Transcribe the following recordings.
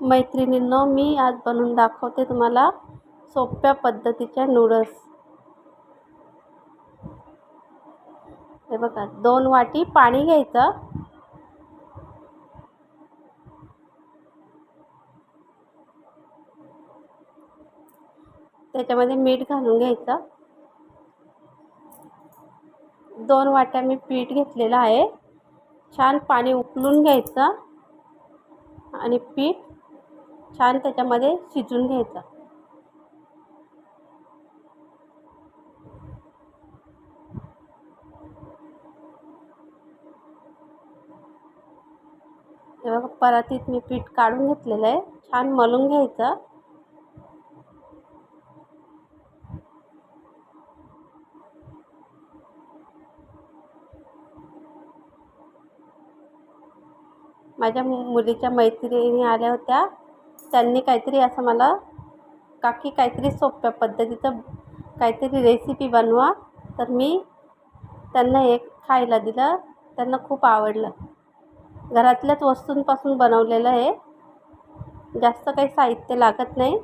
मैत्रिणींनो मी आज बनवून दाखवते तुम्हाला सोप्या पद्धतीच्या नूडल्स हे बघा दोन वाटी पाणी घ्यायचं. त्याच्यामध्ये मीठ घालून घ्यायचं. दोन वाट्या मी पीठ घेतलेलं आहे. छान पाणी उकलून घ्यायचं. आणि पीठ छान त्याच्यामध्ये शिजून घ्यायचं. तेव्हा परातीत मी पीठ काढून घेतलेलं आहे. छान मलून घ्यायचं. माझ्या मुलीच्या मैत्रिणी आल्या होत्या. त्यांनी काहीतरी असं मला काकी काहीतरी सोप्या पद्धतीचं काहीतरी रेसिपी बनवा. तर मी त्यांना एक खायला दिलं. त्यांना खूप आवडलं. घरातल्याच वस्तूंपासून बनवलेलं हे. जास्त काही साहित्य लागत नाही.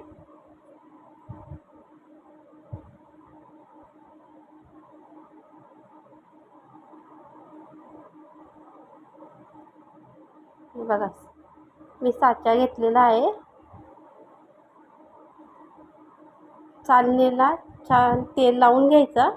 बघा मी साचा घेतलेला आहे. चालणीला छान तेल लावून घ्यायचं.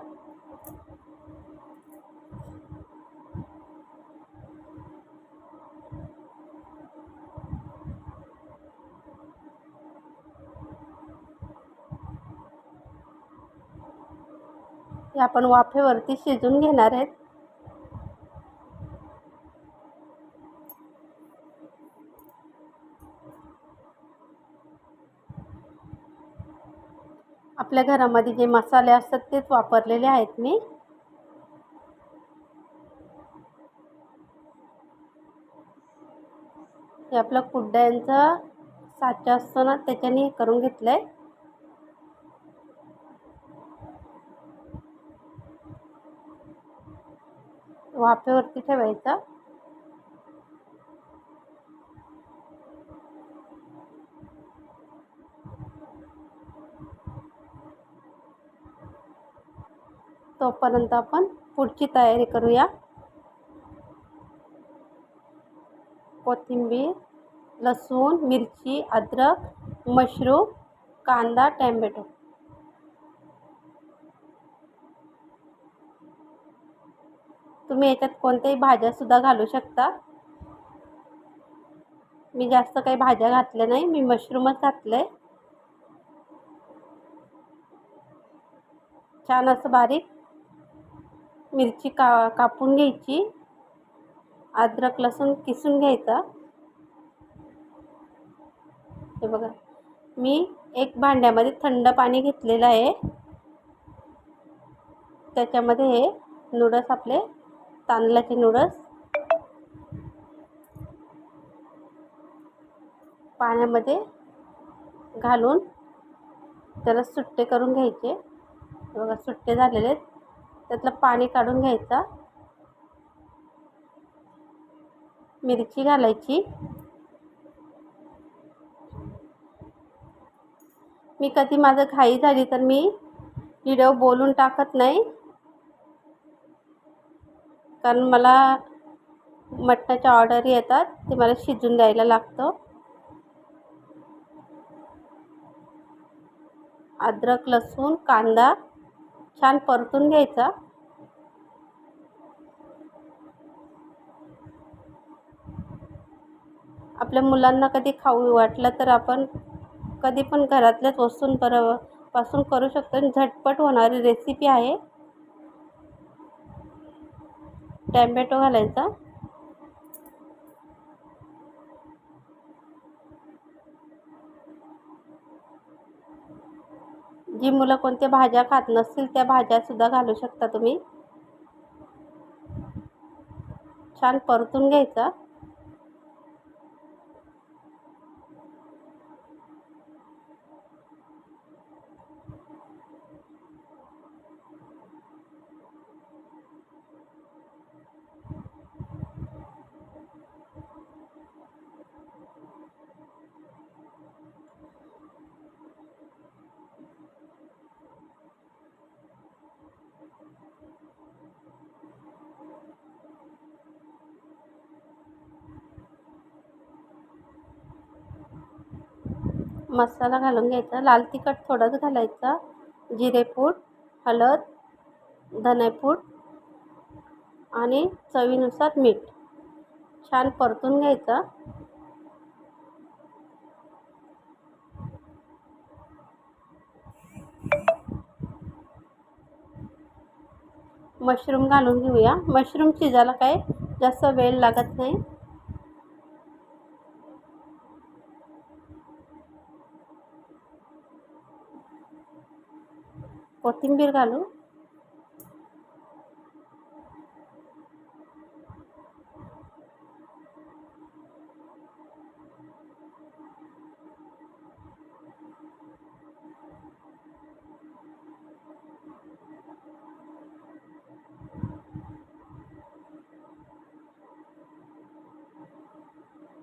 हे आपण वाफेवरती शिजून घेणार आहेत. आपल्या घरामध्ये जे मसाले असतात तेच वापरलेले आहेत मी. हे आपलं कुड्ड्यांचा साचा असतो ना त्याच्याने हे करून घेतलं आहे वाफेवरती ठेवायचं. तोपर्यंत आपण पुढची तयारी करूया. कोथिंबीर लसूण मिरची अद्रक मशरूम कांदा टॅमॅटो. तुम्ही याच्यात कोणत्याही भाज्यासुद्धा घालू शकता. मी जास्त काही भाज्या घातल्या नाही मी मशरूमच घातलं आहे छान असं बारीक मिरची का कापून घ्यायची. अद्रक लसूण किसून घ्यायचा. हे बघा मी एक भांड्यामध्ये थंड पाणी घेतलेलं आहे. त्याच्यामध्ये हे नूडल्स आपले तांदळाचे नूडल्स पाण्यामध्ये घालून त्याला सुट्टे करून घ्यायचे. बघा सुट्टे झालेले आहेत. त्यातलं पाणी काढून घ्यायचं. मिरची घालायची. मी कधी माझं घाई झाली तर मी व्हिडिओ बोलून टाकत नाही. कारण मला मटणाच्या ऑर्डर येतात ते मला शिजून द्यायला लागतं. अद्रक लसूण कांदा छान परतून घ्यायचा. आपल्या मुलांना कधी खाऊ वाटलं तर आपण कधी पण घरातल्याच वस्तूंपरपासून करू शकतो. आणि झटपट होणारी रेसिपी आहे. टॅमॅटो घालायचा. जी मुलं कोणत्या भाज्या खात नसतील त्या भाज्यासुद्धा घालू शकता तुम्ही. छान परतून घ्यायचा. मसाला घालून घ्यायचा. लाल तिखट थोडंच घालायचं. जिरेपूड हळद धनेपूड आणि चवीनुसार मीठ. छान परतून घ्यायचं. मशरूम घालून घेऊया. मशरूम शिजायला काय जास्त वेळ लागत नाही. कोथिंबीर घालू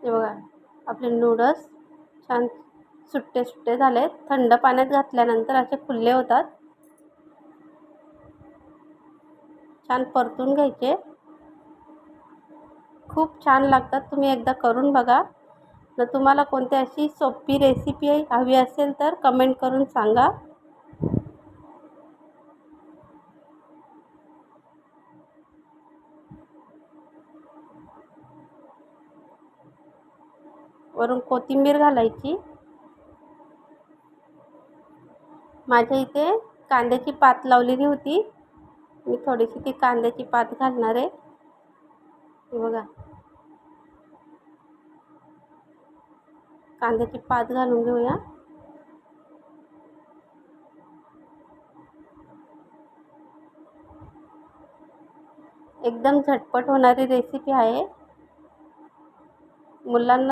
हे बघा आपले नूडल्स छान सुट्टे सुट्टे झाले थंड पाण्यात घातल्यानंतर असे खुल्ले होतात. छान परतून घ्यायचे. खूप छान लागतात. तुम्ही एकदा करून बघा. जर तुम्हाला कोणती अशी सोपी रेसिपी हवी असेल तर कमेंट करून सांगा. वरून कोथिंबीर घालायची. माझ्या इथे कांद्याची पात लावलेली होती. मी थोडीशी ती कांद्याची पात घालणार आहे. बघा. कांद्याची पात घालून घेऊया. एकदम झटपट होणारी रेसिपी आहे. मुलांना